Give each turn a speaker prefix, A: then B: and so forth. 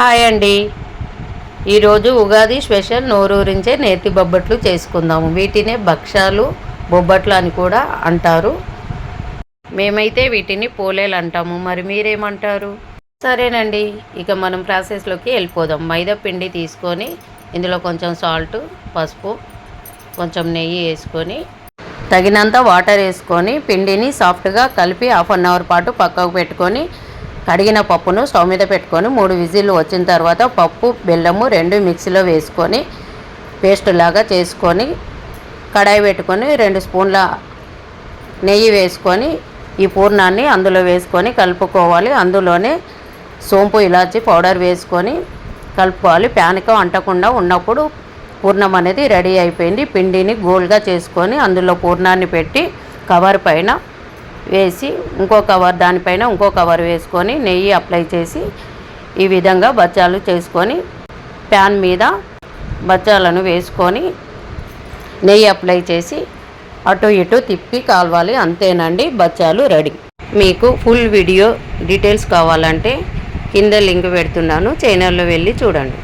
A: Hi అండి. ఈరోజు Ugadi special నోరూరించే నేతి బొబ్బట్లు చేసుకుందాము. వీటినే భక్షాలు బొబ్బట్లు అని కూడా అంటారు. మేమైతే వీటిని పోలేలు అంటాము. మరి మీరేమంటారు? సరేనండి. ఇక మనం ప్రాసెస్లోకి వెళ్ళిపోదాం. మైదా పిండి తీసుకొని ఇందులో కొంచెం సాల్ట్ పసుపు కొంచెం నెయ్యి వేసుకొని తగినంత వాటర్ వేసుకొని పిండిని సాఫ్ట్గా కలిపి హాఫ్ అన్ అవర్ పాటు పక్కకు పెట్టుకొని కడిగిన పప్పును స్టవ్ మీద పెట్టుకొని మూడు విజిల్లు వచ్చిన తర్వాత పప్పు బెల్లము రెండు మిక్సీలో వేసుకొని పేస్ట్ లాగా చేసుకొని కడాయి పెట్టుకొని రెండు స్పూన్ల నెయ్యి వేసుకొని ఈ పూర్ణాన్ని అందులో వేసుకొని కలుపుకోవాలి. అందులోనే సోంపు ఇలాచి పౌడర్ వేసుకొని కలుపుకోవాలి. ప్యాన్కి అంటకుండా ఉన్నప్పుడు పూర్ణం అనేది రెడీ అయిపోయింది. పిండిని గోల్గా చేసుకొని అందులో పూర్ణాన్ని పెట్టి కవర్ పైన వేసి ఇంకో కవర్ దానిపైన ఇంకో కవర్ వేసుకొని నెయ్యి అప్లై చేసి ఈ విధంగా బచ్చాలు చేసుకొని ప్యాన్ మీద బచ్చాలను వేసుకొని నెయ్యి అప్లై చేసి అటు ఇటు తిప్పి కాల్వాలి. అంతేనండి బచ్చాలు రెడీ. మీకు ఫుల్ వీడియో డీటెయిల్స్ కావాలంటే కింద లింక్ పెడుతున్నాను. ఛానల్లో వెళ్ళి చూడండి.